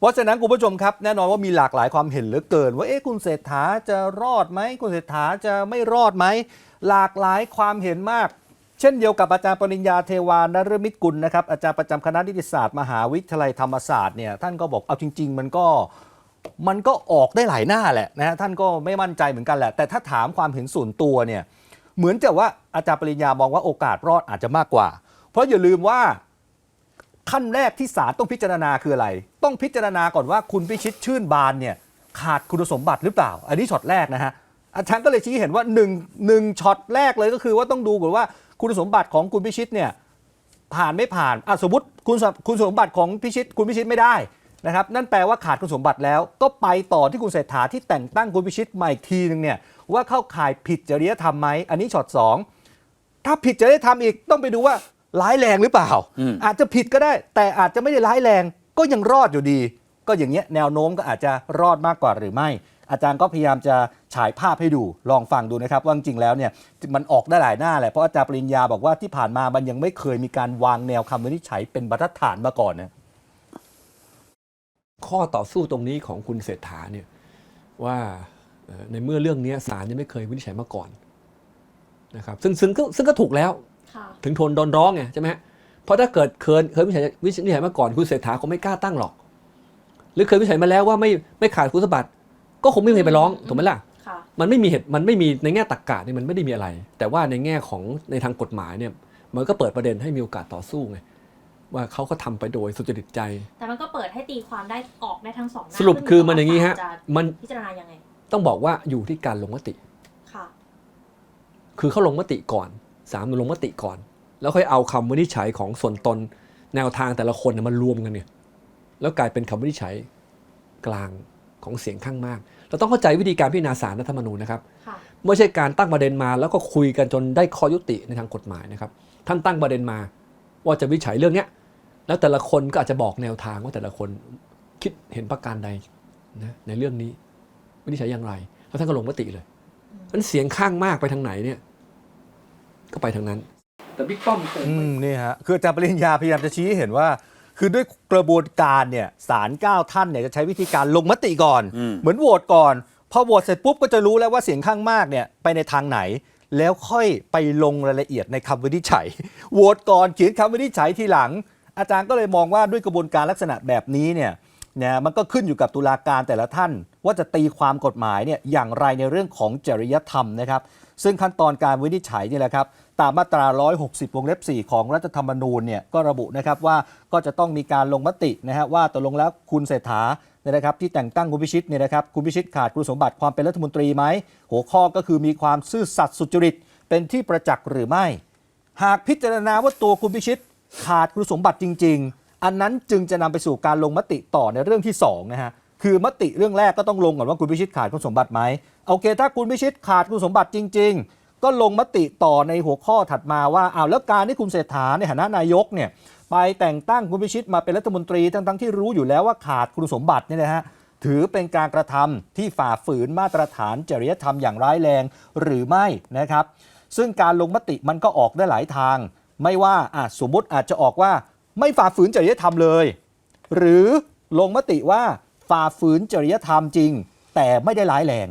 เพราะฉะนั้นคุณผู้ชมครับแน่นอนว่ามีหลากหลายความเห็นเหลือเกิน ว่าเอ๊ะคุณเศรษฐาจะรอดไหมคุณเศรษฐาจะไม่รอดไหมหลากหลายความเห็นมาก เช่นเดียวกับอาจารย์ปริญญาเทวานฤมิตกุลนะครับอาจารย์ประจำคณะนิติศาสตร์มหาวิทยาลัยธรรมศาสตร์เนี่ยท่านก็บอกเอาจริง ๆ มันก็มันก็ออกได้หลายหน้าแหละนะฮะท่านก็ไม่มั่นใจเหมือนกันแหละ แต่ถ้าถามความเห็นส่วนตัวเนี่ยเหมือนจะว่าอาจารย์ปริญญามองว่าโอกาสรอดอาจจะมากกว่า เพราะอย่าลืมว่า ขั้นแรกที่ศาลต้องพิจารณาคืออะไร ต้องพิจารณาก่อนว่าคุณพิชิตชื่นบานเนี่ยขาดคุณสมบัติหรือเปล่า อันนี้ช็อตแรกนะฮะอาจารย์ก็เลยชี้เห็นว่า1นึ่งหนึ่งช็อตแรกเลยก็คือว่าต้องดูก่อนว่าคุณสมบัติของคุณพิชิตเนี่ยผ่านไม่ผ่านอะสมมติคุณคุณสมบัติของพิชิต คุณพิชิตไม่ได้นะครับนั่นแปลว่าขาดคุณสมบัติแล้ว ก็ไปต่อที่คุณเศรษฐาที่แต่งตั้งคุณพิชิตมาอีกทีนึงเนี่ยว่าเข้าข่ายผิดจริยธรรมไหมอันนี้ช็อตสองถ้าผิดจะได้ทำอีกต้องไปดูว่า ร้ายแรงหรือเปล่าอืมอาจจะผิดก็ได้ แต่อาจจะไม่ได้ร้ายแรงก็ยังรอดอยู่ดี ก็อย่างเงี้ยแนวโน้มก็อาจจะรอดมากกว่าหรือไม่ อาจารย์ก็พยายามจะฉายภาพให้ดูลองฟังดูนะครับว่าจริงๆแล้วเนี่ยมันออกได้หลายหน้าแหละเพราะอาจารย์ปริญญาบอกว่าที่ผ่านมามันยังไม่เคยมีการวางแนวคำวินิจฉัยเป็นบรรทัดฐานมาก่อนนะข้อต่อสู้ตรงนี้ของคุณเศรษฐาเนี่ยว่าเอ่อในเมื่อเรื่องนี้ศาลยังไม่เคยวินิจฉัยมาก่อนนะครับซึ่งซึ่งก็ซึ่งก็ถูกแล้วค่ะ ถึงทนโดนร้องไงใช่ไหมฮะเพราะถ้าเกิดเคยเคยวินิจฉัยวินิจฉัยมาก่อนคุณเศรษฐาคงไม่กล้าตั้งหรอก หรือเคยวินิจฉัยมาแล้วว่าไม่ไม่ขาดคุณสมบัติก็คงไม่มีใครไปร้องถูกไหมล่ะค่ะมันไม่มีเหตุมันไม่มีในแง่ตรรกะเนี่ยมันไม่ได้มีอะไร แต่ว่าในแง่ของในทางกฎหมายเนี่ยมันก็เปิดประเด็นให้มีโอกาสต่อสู้ไงว่าเขาก็ทำไปโดยสุจริตใจ แต่มันก็เปิดให้ตีความได้ออกได้ทั้งสองด้านสรุปคือมันอย่างนี้ฮะจะมันพิจารณายังไง ต้องบอกว่าอยู่ที่การลงมติค่ะ คือเขาลงมติก่อน สามลงมติก่อน แล้วค่อยเอาคำวินิจฉัยของส่วนตนแนวทางแต่ละคนเนี่ยมารวมกันเนี่ยแล้วกลายเป็นคำวินิจฉัยกลางของเสียงข้างมาก เราต้องเข้าใจวิธีการพิจารณาสารรัฐธรรมนูญนะครับค่ะไม่ใช่การตั้งประเด็นมาแล้วก็คุยกันจนได้ข้อยุติในทางกฎหมายนะครับ ท่านตั้งประเด็นมา ว่าจะวินิจฉัยเรื่องเนี้ยแล้วแต่ละคนก็อาจจะบอกแนวทางว่าแต่ละคนคิดเห็นประการใดนะในเรื่องนี้วินิจฉัยอย่างไร แล้วท่านก็ลงมติเลยมันเสียงข้างมากไปทางไหนเนี่ย ก็ไปทางนั้น แต่บิ๊กป้อมคงอืไม่ มนี่ฮะคืออาจารย์ปริญญาพยายามจะชี้ให้เห็นว่า คือด้วยกระบวนการเนี่ยศาลเก้าท่านเนี่ยจะใช้วิธีการลงมติก่อน อืม เหมือนโหวตก่อน พอโหวตเสร็จปุ๊บก็จะรู้แล้วว่าเสียงข้างมากเนี่ยไปในทางไหน แล้วค่อยไปลงรายละเอียดในคำวินิจฉัย โหวตก่อนเขียนคำวินิจฉัยทีหลัง อาจารย์ก็เลยมองว่าด้วยกระบวนการลักษณะแบบนี้เนี่ยนะมันก็ขึ้นอยู่กับตุลาการแต่ละท่าน ว่าจะตีความกฎหมายเนี่ยอย่างไรในเรื่องของจริยธรรมนะครับ ซึ่งขั้นตอนการวินิจฉัยนี่แหละครับตามมาตรา 160 วงเล็บ 4 ของรัฐธรรมนูญเนี่ยก็ระบุนะครับว่าก็จะต้องมีการลงมตินะฮะว่าตกลงแล้วคุณเศรษฐาเนี่ยนะครับที่แต่งตั้งคุณพิชิตเนี่ยนะครับคุณพิชิตขาดคุณสมบัติความเป็นรัฐมนตรีไหมหัวข้อก็คือมีความซื่อสัตย์สุจริต เป็นที่ประจักษ์หรือไม่ หากพิจารณาว่าตัวคุณพิชิตขาดคุณสมบัติจริง ๆ อันนั้นจึงจะนำไปสู่การลงมติต่อในเรื่องที่สองนะฮะ คือมติเรื่องแรกก็ต้องลงก่อนว่าคุณพิชิตขาดคุณสมบัติไหมโอเค ถ้าคุณพิชิตขาดคุณสมบัติจริง ๆ ก็ลงมติต่อในหัวข้อถัดมาว่าอ้าวแล้วการที่คุณเศรษฐาในฐานะนายกเนี่ยไปแต่งตั้งคุณพิชิตมาเป็นรัฐมนตรีทั้งๆที่รู้อยู่แล้วว่าขาดคุณสมบัติเนี่ยนะฮะถือเป็นการกระทำที่ฝ่าฝืนมาตรฐานจริยธรรมอย่างร้ายแรงหรือไม่นะครับ ซึ่งการลงมติมันก็ออกได้หลายทาง ไม่ว่าอะสมมติอาจจะออกว่า ไม่ฝ่าฝืนจริยธรรมเลย หรือลงมติว่า ฝ่าฝืนจริยธรรมจริง แต่ไม่ได้ร้ายแรง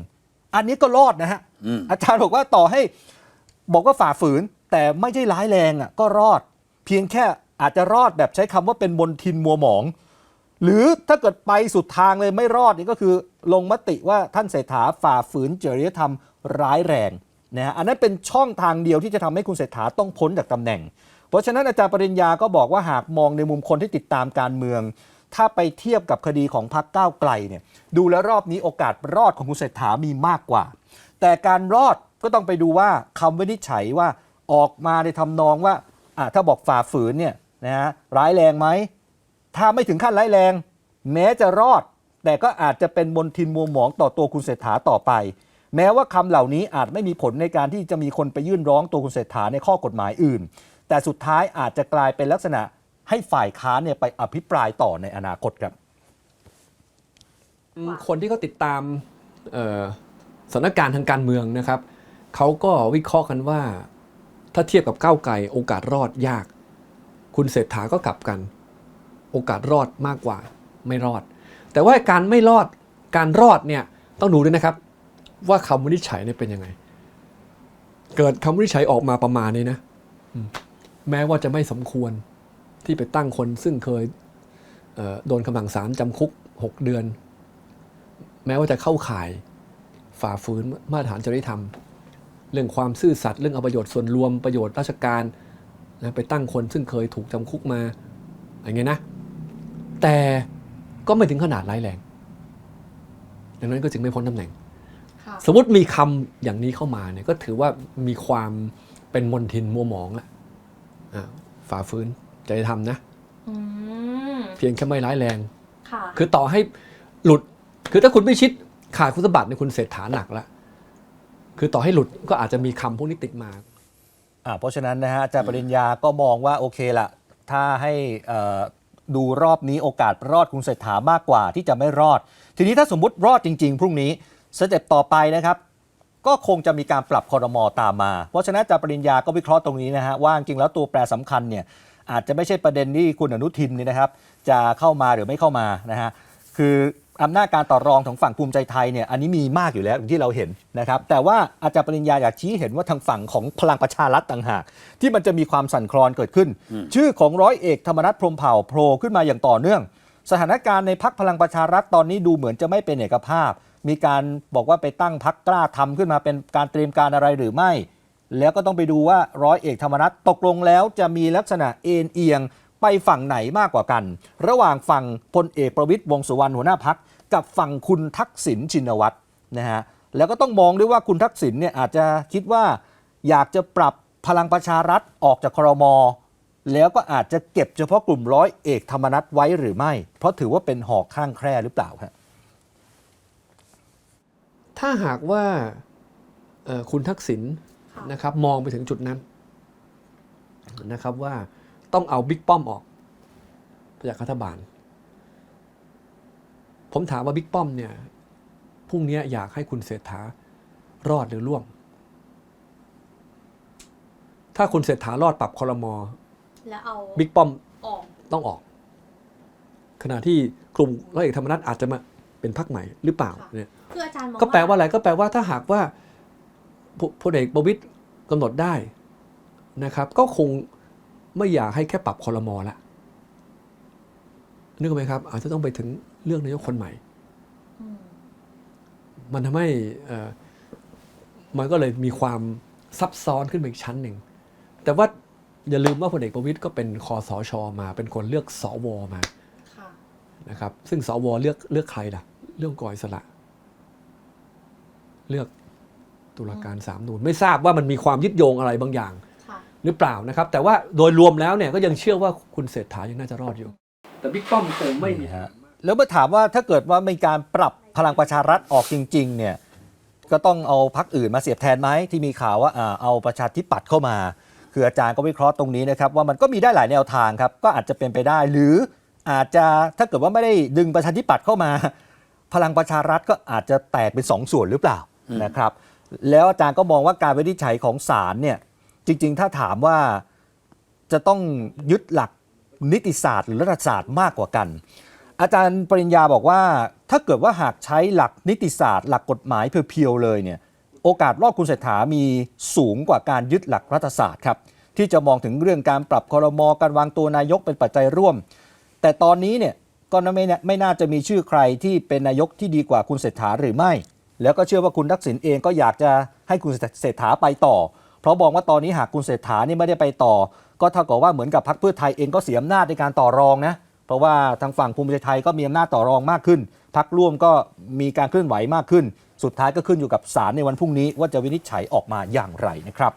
อันนี้ก็รอดนะฮะอืมอาจารย์บอกว่าต่อให้บอกว่าฝ่าฝืนแต่ไม่ใช่ร้ายแรงอะก็รอด เพียงแค่อาจจะรอดแบบใช้คำว่าเป็นมนทินมัวหมอง หรือถ้าเกิดไปสุดทางเลยไม่รอดนี่ก็คือ ลงมติว่าท่านเศรษฐาฝ่าฝืนจริยธรรมร้ายแรงนะฮะอันนั้นเป็นช่องทางเดียวที่จะทำให้คุณเศรษฐาต้องพ้นจากตำแหน่ง เพราะฉะนั้นอาจารย์ปริญญาก็บอกว่าหากมองในมุมคนที่ติดตามการเมือง ถ้าไปเทียบกับคดีของพรรคก้าวไกลเนี่ยดูแล้วรอบนี้โอกาสรอดของคุณเศรษฐามีมากกว่า แต่การรอดก็ต้องไปดูว่าคำวินิจฉัยว่าออกมาในทำนองว่าอะถ้าบอกฝ่าฝืนเนี่ยนะฮะร้ายแรงไหมถ้าไม่ถึงขั้นร้ายแรง แม้จะรอด แต่ก็อาจจะเป็นมนทินมัวหมองต่อตัวคุณเศรษฐาต่อไป แม้ว่าคำเหล่านี้อาจไม่มีผลในการที่จะมีคนไปยื่นร้องตัวคุณเศรษฐาในข้อกฎหมายอื่น แต่สุดท้ายอาจจะกลายเป็นลักษณะ ให้ฝ่ายค้านเนี่ยไปอภิปรายต่อในอนาคตครับ คนที่เขาติดตามสถานการณ์ทางการเมืองนะครับเขาก็วิเคราะห์กันว่า ถ้าเทียบกับก้าวไกลโอกาสรอดยาก คุณเศรษฐาก็กลับกัน โอกาสรอดมากกว่าไม่รอด แต่ว่าการไม่รอดการรอดเนี่ยต้องดูด้วยนะครับ ว่าคำวินิจฉัยเนี่ยเป็นยังไง เกิดคำวินิจฉัยออกมาประมาณนี้นะแม้ว่าจะไม่สมควร ที่ไปตั้งคนซึ่งเคยเอ่อโดนคำสั่งศาลจำคุก 6 เดือน แม้ว่าจะเข้าข่ายฝ่าฝืนมาตรฐานจริยธรรม เรื่องความซื่อสัตย์เรื่องเอาประโยชน์ส่วนรวมประโยชน์ราชการนะไปตั้งคนซึ่งเคยถูกจำคุกมาอย่างเงี้ยนะ แต่ก็ไม่ถึงขนาดร้ายแรงดังนั้นก็จึงไม่พ้นตำแหน่งค่ะสมมติมีคำอย่างนี้เข้ามาเนี่ยก็ถือว่ามีความเป็นมนทินมัวหมองละอ่าฝ่าฟื้น จริยธรรมนะ อืมเพียงแค่ไม่ร้ายแรง ค่ะ คือต่อให้หลุด คือถ้าคุณไม่ชิดขาดคุณสมบัติในยคุณเศรษฐาหนักละคือต่อให้หลุดก็อาจจะมีคำพวกนี้ติดมา อ่าเพราะฉะนั้นนะฮะอาจารย์ปริญญาก็มองว่าโอเคละถ้าให้เอ่อดูรอบนี้โอกาสรอดคุณเศรษฐามากกว่าที่จะไม่รอด ทีนี้ถ้าสมมติรอดจริง ๆ พรุ่งนี้สเต็ปต่อไปนะครับ ก็คงจะมีการปรับคอรมอตามมา เพราะฉะนั้นอาจารย์ปริญญาก็วิเคราะห์ตรงนี้นะฮะว่าจริงๆแล้วตัวแปรสำคัญเนี่ย อาจจะไม่ใช่ประเด็นที่คุณอนุทินเนี่ยนะครับ จะเข้ามาหรือไม่เข้ามานะฮะคืออำนาจการต่อรองของฝั่งภูมิใจไทยเนี่ยอันนี้มีมากอยู่แล้วอย่างที่เราเห็นนะครับแต่ว่าอาจารย์ปริญญาอยากชี้เห็นว่าทางฝั่งของพลังประชารัฐต่างหาก ที่มันจะมีความสั่นคลอนเกิดขึ้น ชื่อของร้อยเอกธรรมนัฐพรหมเผ่าโผล่ขึ้นมาอย่างต่อเนื่อง สถานการณ์ในพักพลังประชารัฐตอนนี้ดูเหมือนจะไม่เป็นเอกภาพ มีการบอกว่าไปตั้งพักกล้าทำขึ้นมาเป็นการเตรียมการอะไรหรือไม่ แล้วก็ต้องไปดูว่าร้อยเอกธรรมนัฐตกลงแล้วจะมีลักษณะเอ็นเอียงไปฝั่งไหนมากกว่ากัน ระหว่างฝั่งพลเอกประวิตยวงสุวรรณหัวหน้าพักกับฝั่งคุณทักษิณชินวัตรนะฮะแล้วก็ต้องมองด้วยว่าคุณทักษิณเนี่ยอาจจะคิดว่าอยากจะปรับพลังประชารัฐออกจากครม แล้วก็อาจจะเก็บเฉพาะกลุ่มร้อยเอกธรรมนัฐไว้หรือไม่ เพราะถือว่าเป็นหอกข้างแคร่หรือเปล่าครับถ้าหากว่าคุณทักษิณ นะครับมองไปถึงจุดนั้นนะครับว่าต้องเอาบิ๊กป้อมออกจากรัฐบาล ผมถามว่าบิ๊กป้อมเนี่ยพรุ่งนี้อยากให้คุณเศรษฐารอดหรือร่วง ถ้าคุณเศรษฐารอดปรับคอรมอแล้วเอาบิ๊กป้อมออกต้องออก ขณะที่กลุ่มร้อยเอกธรรมนัฐอาจจะมาเป็นพรรคใหม่หรือเปล่าเนี่ยคืออาจารย์มองก็แปลว่าอะไรก็แปลว่าถ้าหากว่า พพลเอกประวิตยกำหนดได้นะครับ ก็คงไม่อยากให้แค่ปรับคอรมอละนึกออกไหมครับ อาจจะต้องไปถึงเรื่องนายกคนใหม่อืมมันทำให้เอ่อมันก็เลยมีความซับซ้อนขึ้นไปอีกชั้นหนึ่ง แต่ว่าอย่าลืมว่าพลเอกประวิตยก็เป็นคอสชมา เป็นคนเลือกสวมาค่ะนะครับ ซึ่งสวเลือกเลือกใครล่ะ เรื่องกอยสละ เลือก ตุลาการสามนูนไม่ทราบว่ามันมีความยึดโยงอะไรบางอย่างค่ะหรือเปล่านะครับ แต่ว่าโดยรวมแล้วเนี่ยก็ยังเชื่อว่าคุณเศรษฐายังน่าจะรอดอยู่ แต่บิ๊กป้อมคงไม่มีนี่ฮะแล้วเมื่อถามว่าถ้าเกิดว่ามีการปรับพลังประชารัฐออกจริง ๆ เนี่ยก็ต้องเอาพักอื่นมาเสียบแทนไหมที่มีข่าวว่าอ่าเอาประชาธิปัตย์เข้ามา คืออาจารย์ก็วิเคราะห์ตรงนี้นะครับว่ามันก็มีได้หลายแนวทางครับก็อาจจะเป็นไปได้ หรืออาจจะถ้าเกิดว่าไม่ได้ดึงประชาธิปัตย์เข้ามา พลังประชารัฐก็อาจจะแตกเป็นสองส่วนหรือเปล่านะครับ แล้วอาจารย์ก็มองว่าการวินิจฉัยของศาลเนี่ยจริง ๆ ถ้าถามว่าจะต้องยึดหลักนิติศาสตร์ หรือรัฐศาสตร์มากกว่ากัน อาจารย์ปริญญาบอกว่า ถ้าเกิดว่าหากใช้หลักนิติศาสตร์ หลักกฎหมายเพียวๆเลยเนี่ยโอกาสรอดคุณเศรษฐามีสูงกว่าการยึดหลักรัฐศาสตร์ครับที่จะมองถึงเรื่องการปรับคอรมอการวางตัวนายกเป็นปัจจัยร่วม แต่ตอนนี้เนี่ยก็ไม่น่าไม่น่าจะมีชื่อใครที่เป็นนายกที่ดีกว่าคุณเศรษฐาหรือไม่ แล้วก็เชื่อว่าคุณทักษิณเองก็อยากจะให้คุณเศรษฐาไปต่อ เพราะบอกว่าตอนนี้หากคุณเศรษฐานี่ไม่ได้ไปต่อ ก็เท่ากับว่าเหมือนกับพรรคเพื่อไทยเองก็เสียอำนาจในการต่อรองนะ เพราะว่าทางฝั่งภูมิใจไทยก็มีอำนาจต่อรองมากขึ้นพักร่วมก็มีการเคลื่อนไหวมากขึ้น สุดท้ายก็ขึ้นอยู่กับศาลในวันพรุ่งนี้ว่าจะวินิจฉัยออกมาอย่างไรนะครับ